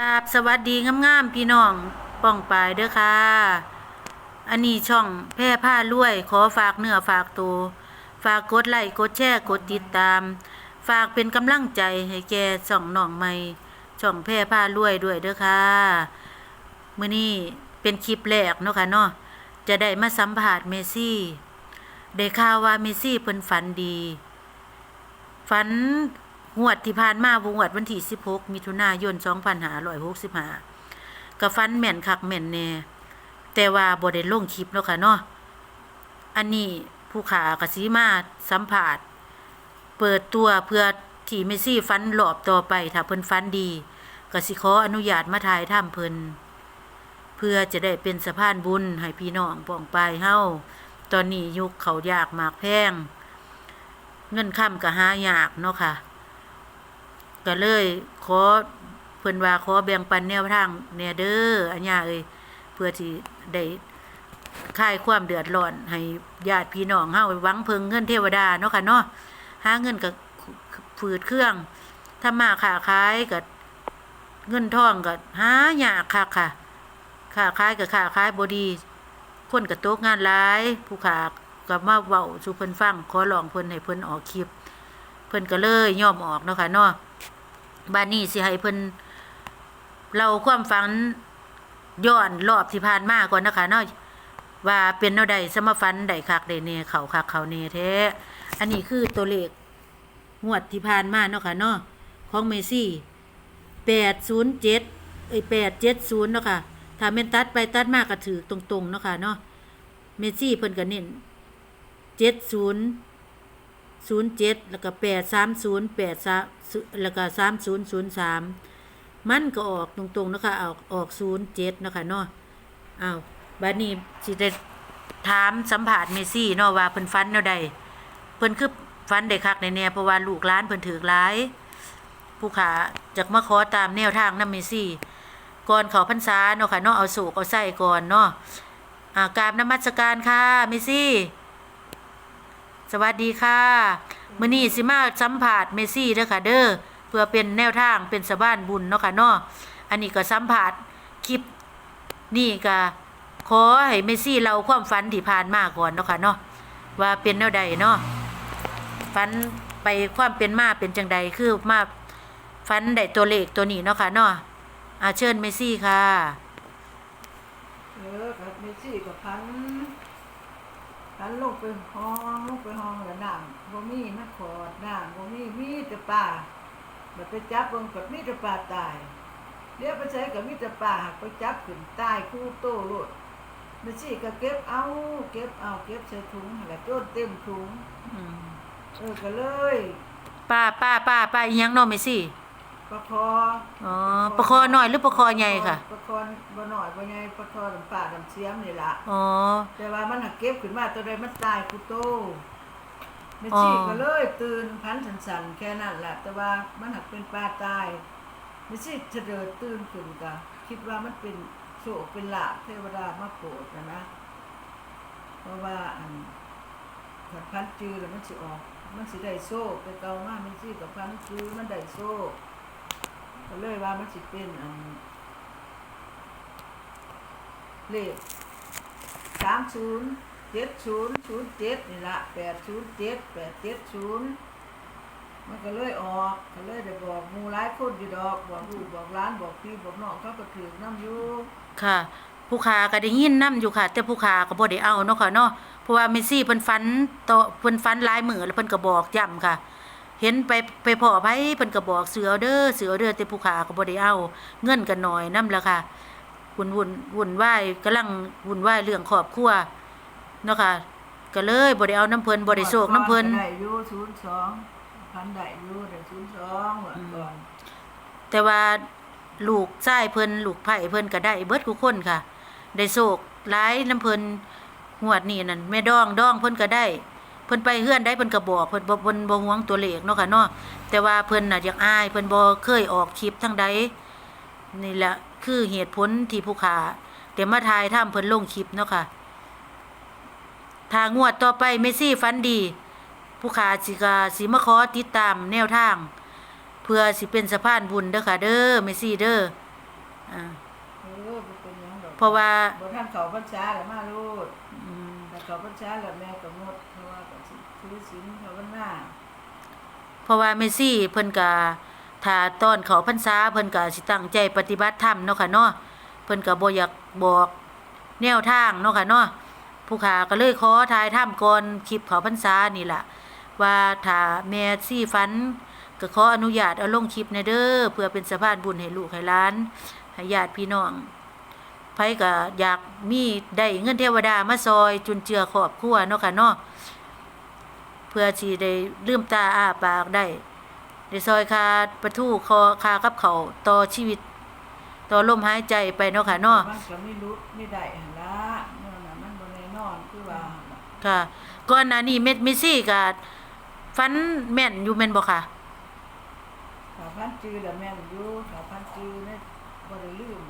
ครับสวัสดีงามๆพี่น้องป้องปายเด้อค่ะ อันนี้ช่องแพร่ผ้ารวย ขอฝากเนื้อฝากตัวฝากกดไลค์กดแชร์กดติดตาม ฝากเป็นกำลังใจให้แกช่องน้องใหม่ช่องแพร่ผ้ารวยด้วยเด้อค่ะมื้อนี้เป็นคลิปแรกเนาะค่ะเนาะจะได้มาสัมภาษณ์เมซี่ได้ข่าวว่าเมซี่เพิ่นฝันดีฝัน งวดที่ผ่านมาบงวดวันที่16มิถุนายน2565ก็ฝันแม่นคักแม่นแน่แต่ว่าบ่ได้ลงคลิปเนาะค่ะเนาะอันนี้ผู้ขาก็สิมาสัมภาษณ์เปิดตัวเพื่อที่เมซี่ฝันรอบต่อไปถ้าเพิ่นฝันดีก็สิขออนุญาตมาถ่ายทำเพิ่นเพื่อจะได้เป็นสะพานบุญให้พี่น้องป้องปายเฮาตอนนี้ยุคเขายากมากแพง เงินค่ำก็หายากเนาะค่ะ ก็เลยขอเพิ่นว่าขอแบ่งปันแนวทางแหน่ยเด้ออันยาเอ้ยเพื่อที่ได้คลายความเดือดร้อนให้ญาติพี่น้องเฮาหวังเพิงเงินเทวดาเนาะค่ะเนาะหาเงินก็ฝืดเครื่องถ้ามาค้าขายก็เงินทองก็หายากคักค่ะค้าขายก็ค้าขายบดี คนก็ตกงานหลาย ผู้ขาก็มาเว้าสู่เพิ่นฟังขอร้องเพิ่นให้เพิ่นออกคลิป พิ่นก็เลยยอมออกเนาะค่ะเนาะบ้านนี้สิให้เพิ่นเล่าความฝันย้อนรอบที่ผ่านมาก่อนนะคะเนาะว่าเป็นแนวใดสมฝันใดคักใดแน่เขาคักเขาแน่แท้อันนี้คือตัวเลขงวดที่ผ่านมาเนาะค่ะเนาะของเมซี่807เอ้ย870เนาะค่ะถ้าแม่นตัดไปตัดมากก็ถือตรงๆเนาะค่ะเนาะเมซี่เพิ่นก็เน้น70ศูนย์ เจ็ดแล้วก็แปดสามศูนย์แปดสามแล้วก็สามศูนย์ศูนย์สามมันก็ออกตรงๆนะคะออกออกศูนย์เจ็ดนะคะเนาะอ้าวบัดนี้สิได้ถามสัมผัสเมซี่เนาะว่าเพิ่นฟันแนวใดเพิ่นคือฟันได้คักในแน่เพราะว่าลูกหลานเพิ่นถือหลาย ผู้ขาจากมาขอตามแนวทางน้ำเมซี่ก่อนเขาพรรษาเนาะค่ะเนาะเอาสูกเอาใส่ก่อนเนาะอ่ากราบนมัสการค่ะเมซี่ สวัสดีค่ะมื้อนี้สิมาสัมภาษณ์เมซี่เด้อค่ะเด้อเพื่อเป็นแนวทางเป็นสะบ้านบุญเนาะค่ะเนาะอันนี้ก็สัมภาษณ์คลิปนี่ก็ขอให้เมซี่เล่าความฝันที่ผ่านมาก่อนเนาะค่ะเนาะว่าเป็นแนวใดเนาะฝันไปความเป็นมาเป็นจังใดคือมาฝันได้ตัวเลขตัวนี้เนาะค่ะเนาะอาเชิญเมซี่ค่ะเออกับเมซี่กับพัน พันลงไปห้องลงไปห้องแล้วน้ำบ่มีนักขอดน้ำบ่มีมีแต่ป่าแบบไปจับเบิ่งกับมีแต่ป่าตายเรียกไปใช้กับมีแต่ป่าหักไปจับขึ้นตายคู่โตโลดเมซี่ก็เก็บเอาเก็บเอาเก็บใส่ถุงแล้วโจนเต็มถุงอืมเออก็เลย ป้าป้าป้าป้าอีหยังเนาะเมซี่ ประคออ๋อประคอน้อยหรือประคอใหญ่ค่ะ ประคอบ่น้อยบ่ใหญ่ประคอลำป่าลำเสียมนี่ล่ะอ๋อ แต่ว่ามันหักเก็บขึ้นมาตัวใดมันตายกูโตไม่ชีอ๋อ ก็เลยตื่นพันสันๆแค่นั้นแหละแต่ว่ามันหักเป็นปลาตายไม่ชีเฉลิดตื่นขึ้นกะคิดว่ามันเป็นโศกเป็นลาภเทวดามาโปรดนะนะ เพราะว่าอันถ้าพันจือแล้วมันสิออก มันสิได้โซ่ไปเก่ามาไม่ชีกับพันจือมันได้โซ่ ก็เลยว่ามันสิเป็นอันเลขสามศูนย์เจ็ดศูนย์ศูนย์เจ็ดนี่ละแปดศูนย์เจ็ดแปดเจ็ดศูนย์มันก็เลยออกก็เลยได้บอกมูร้ายคนอยู่ดอกบอกลูกบอกร้านบอกพี่บอกน้องเขาก็ถือน้ำอยู่ค่ะ ผู้ขาก็ได้ยินนํอยู่ค่ะ แต่ผู้ขาก็บ่ได้เอาเนาะค่ะเนาะเพราะว่าเมซี่เพิ่นฟันต่อเพิ่นฟันลายมือแล้วเพิ่นก็บอกย้ำค่ะ เห็นไปไปพ่อไผเพิ่นก็บอกเสือเอาเด้อเสือเอาเด้อแต่ผู้ขาก็บ่ได้เอาเงินก็น้อยนํละค่ะวุ่นวุ่นวุ่นวายกำลังวุ่นวายเรื่องครอบครัวเนาะค่ะก็เลยบ่ได้เอาน้ำเพิ่นบ่ได้โศกน้ำเพิ่นได้อยู่ศูนย์สองพันได้อยู่ได้ศูนย์สองหมดก่อนแต่ว่าลูกชายเพิ่นลูกไผ่เพิ่นก็ได้เบิดทุกคนค่ะ ได้โศกหลายน้ำเพิ่นงวดนี้นั่นแม่ดองดองเพิ่นก็ได้เพิ่นไปเฮือนได้เพิ่นก็บอกเพิ่นบ่เพิ่นบ่หวงตัวเลขเนาะค่ะเนาะแต่ว่าเพิ่นน่ะอยากอายเพิ่นบ่เคยออกคลิปทั้งใดนี่แหละคือเหตุผลที่ผู้ขาแต่มาทายถ้เพิ่นลงคลิปเนาะค่ะถ้างวดต่อไปเมซี่ฟันดี ผู้ขาสิกาสิมาขอติดตามแนวทาง เพื่อสิเป็นสะพานบุญเด้อค่ะ เด้อเมซี่เด้ออ่าเออบ่เป็นหยังดอกเพราะว่าบ่ทันเข้าพรรษาแล้วมาโลดอืม แต่เขาพรรษาแล้วแม่ก็งดเพราะว่าก็สิถือศีลภาวนาเพราะว่าเมซี่เพิ่นก็ถ้าตอนเขาพรรษาเพิ่นก็สิตั้งใจปฏิบัติธรรมเนาะค่ะเนาะเพิ่นก็บ่อยากบอกแนวทางเนาะค่ะเนาะผู้ขาก็เลยขอทายถ้ำก่อนคลิปเขาพรรษานี่ล่ะ ว่าถ้าแม่ซี่ฝันก็ขออนุญาตเอาลงคลิปในเด้อเพื่อเป็นสะพานบุญให้ลูกให้หลานให้ญาติพี่น้อง ไผก็อยากมีได้เงินเทวดามาซอยจุนเจือครอบครัวเนาะค่ะเนาะเพื่อสิได้ลืมตาอ้าปากได้ได้ซอยคาประทูคอคากับเขาวต่อชีวิต ต่อลมหายใจไปเนาะค่ะเนาะมันก็ไม่รู้ไม่ได้หั่นละเนาะน่ะมันบ่แน่นอนคือว่าหั่นล่ะค่ะก่อนหน้านี้เม็ดมิซี่ก็ฟันแม่นอยู่แม่นบ่ค่ะถ้าพันจือแล้วแม่นอยู่ถ้าพันจือเนี่ยบ่ได้ลืม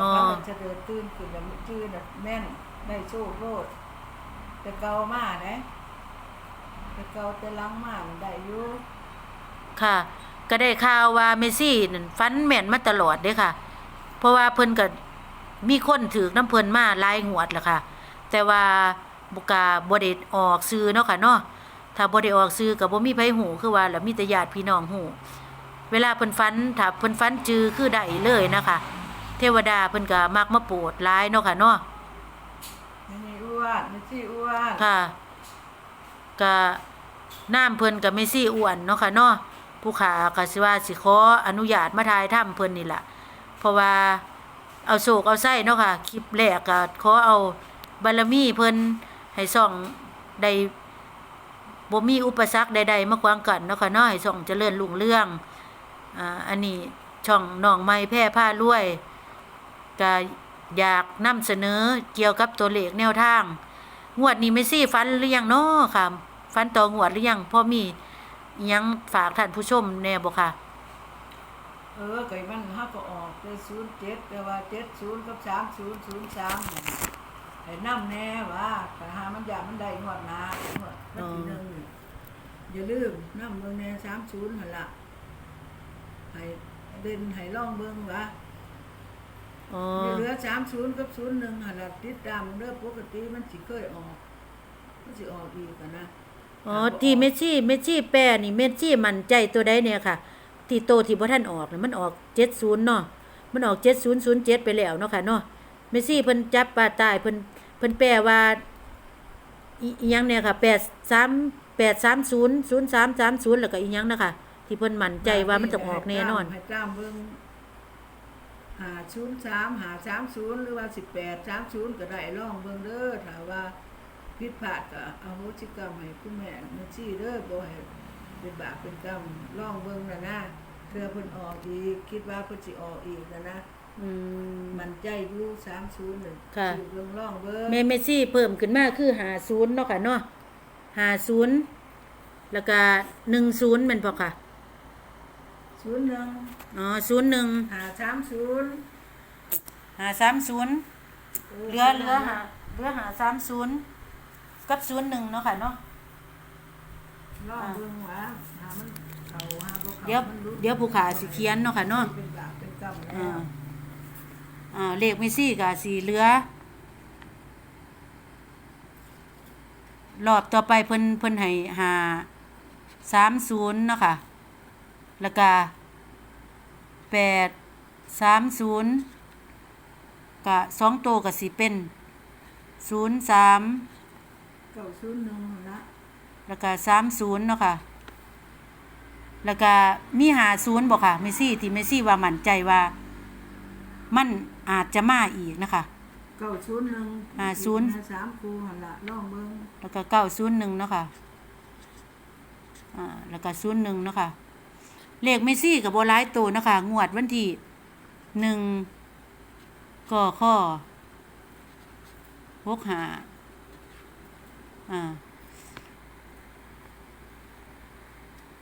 อ๋อถ้าพันจะเดินตื่นขึ้นแล้วมันจือน่ะแม่นได้โชคโลดแต่เก่ามาเด้แต่เก่าแต่หลังมามันได้อยู่ค่ะ ก็ได้ข่าวว่าเมซี่นั่นฟันแม่นมาตลอดเด้ค่ะ เพราะว่าเพิ่นก็มีคนถือน้ำเพิ่นมาหลายงวดแล้วค่ะ แต่ว่าบ่กล้าบ่ได้ออกซื้อเนาะค่ะเนาะถ้าบ่ได้ออกซื้อก็บ่มีไผหูคือว่าแล้วมีแต่ญาติพี่น้องหูเวลาเพิ่นฟันถ้าเพิ่นฟันจือคือได้เลยนะคะ เทวดาเพิ่นก็มักมาโปรดหลายเนาะค่ะเนาะไม่มีอ้วนไม่ซี่อ้วนค่ะก็น้ำเพิ่นก็ไม่ซี่อ้วนเนาะค่ะเนาะผู้ขาก็สิว่าสิขออนุญาตมาถ่ายถ้ำเพิ่นนี่ล่ะเพราะว่าเอาโศกเอาไส้เนาะค่ะคลิปแรกก็ขอเอาบารมีเพิ่นให้ส่องได้บ่มีอุปสรรคใดๆมาขวางกันเนาะค่ะเนาะให้ส่องเจริญรุ่งเรืองอ่าอันนี้ช่องน้องไม้แพร่ผ้ารวย ก็อยากนำเสนอเกี่ยวกับตัวเลขแนวทาง งวดนี้เมซี่ฟันหรือยังเนาะค่ะฟันต่องวดหรือยังพ่อมีอิหยังฝากท่านผู้ชมแน่บ่ค่ะ เออไก่มันห้าก็ออกเป็นศูนย์เจ็ดแต่ว่าเจ็ดศูนย์กับสามศูนย์ศูนย์สามไอ้น้ำแน่ว่าแต่หามันอยากมันได้งวดหนาหวดวันที่หนึ่งนี่อย่าลืมน้ำเมืองแน่สามศูนย์หันละให้เด่นให้ล่องเมืองวะ อ๋อเหลือสามศูนย์กับศูนย์หนึ่งหันละติดตามเด้อปกติมันสิเคยออกมันสิออกอีกกันนะอ๋อที่เมซี่เมซี่แปรนี่เมซี่มั่นใจตัวใดเนี่ยค่ะ ที่โตที่บ่ทันออกนี่มันออก70เนาะมันออก7007ไปแล้วเนาะค่ะเนาะเมซี่เพิ่นจับปลาตายเพิ่นเพิ่นแปลว่าอีอีหยังเนี่ยค่ะ83 830 0330แล้วก็อีหยังนะคะที่เพิ่นมั่นใจว่ามันจะออกแน่นอนให้ตามเบิ่ง หาศูนย์สามหาสามศูนย์หรือว่าสิบแปดสามศูนย์ก็ได้ลองเบิ่งเด้อถ้าว่าผิดพลาดก็เอาโหสิกรรมให้คุณแม่มาชี้เด้อบ่ให้เป็นบาปเป็นกรรมลองเบิ่งนะนะเพื่อเพิ่นออกอีกคิดว่าเพิ่นสิออกอีกนะนะอืม มันใจอยู่สามศูนย์เลยค่ะซื้อเบิ่งลองเบิ่งเมเมซี่เพิ่มขึ้นมาคือหาศูนย์เนาะค่ะเนาะหาศูนย์แล้วก็หนึ่งศูนย์เป็นพอค่ะ ศูนย์หนึ่งอ๋อศูนย์หนึ่งหาสามศูนย์หาสามศูนย์เหลือเหลือหาเหลือหาสามศูนย์กับศูนย์หนึ่งเนาะค่ะเนาะลองเบิ่งว่าหามันเข้าหาบ่เข้าเดี๋ยวมันรู้เดี๋ยวผู้ขาสิเขียนเนาะค่ะเนาะเป็นบาปเป็นกรรมแล้อ่าวอ่าเลขเมซี่กับสีเหลือ รอบต่อไปเพิ่นเพิ่นให้หาสามศูนย์เนาะค่ะแล้วก็ แปดสามศูนย์กะสองโตวกับสีเป็นศูนย์สามเก้าศูนย์หนึ่งนะแล้วก็สามศูนย์เนาะค่ะ แล้วก็มีหาศูนย์บอกค่ะเมซี่ที่เมซี่ว่ามั่นใจว่า มันอาจจะมาอีกนะคะ เก้าศูนย์หนึ่งอ่าศูนย์ สามครูหันละลองเบิ่งแล้วก็เก้าศูนย์หนึ่งเนาะค่ะอ่าแล้วก็ศูนย์หนึ่งเนาะค่ะ เลขเมซี่กับโบร้ายตัวนะคะ งวดวันที่หนึ่งก็ข้อหกหาอ่า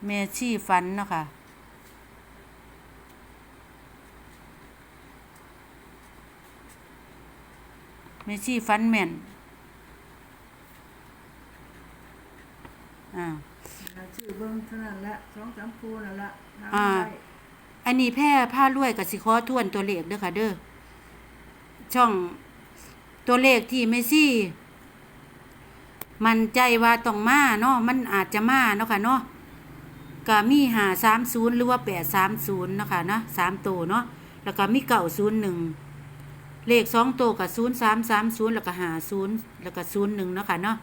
เมชี่ฟันนะคะเมชี่ฟันแม่น อ่าชื่อเบิ่งเท่านั้นละสองสามครูนั่นละทำอ่าได้อันนนี้แพร่ผ้ารวยกับสิขอทวนตัวเลขเด้อค่ะ เด้อช่องตัวเลขที่เมซี่ มันใจว่าต้องมาเนาะมันอาจจะมาเนาะค่ะเนาะก็มีหาสามศูนย์หรือว่าแปดสามศูนย์เนาะค่ะเนาะสามตัวเนาะแล้วก็มีเก่าศูนย์หนึ่งเลขสองตัวกับศูนย์สามสามศูนย์แล้วก็หาศูนย์แล้วก็ศูนย์หนึ่งเนาะค่ะเนาะ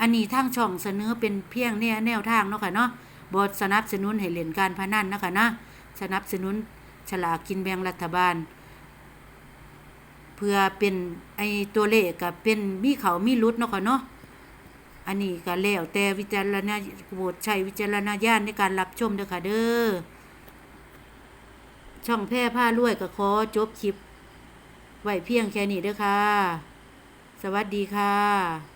อันนี้ทางช่องเสนอเป็นเพียงแนวแนวทางเนาะค่ะเนาะบทสนับสนุนให้เล่นการพนันเนาะค่ะเนาะสนับสนุนฉลากกินแบ่งรัฐบาล เพื่อเป็นไอตัวเลขกับเป็นมีเขามีรุดเนาะค่ะเนาะอันนี้ก็แล้วแต่วิจารณญาณโปรดใช้วิจารณญาณในการรับชมเด้อค่ะเด้อช่องแพร่ผ้ารวยก็ขอจบคลิปไว้เพียงแค่นี้เด้อค่ะ สวัสดีค่ะ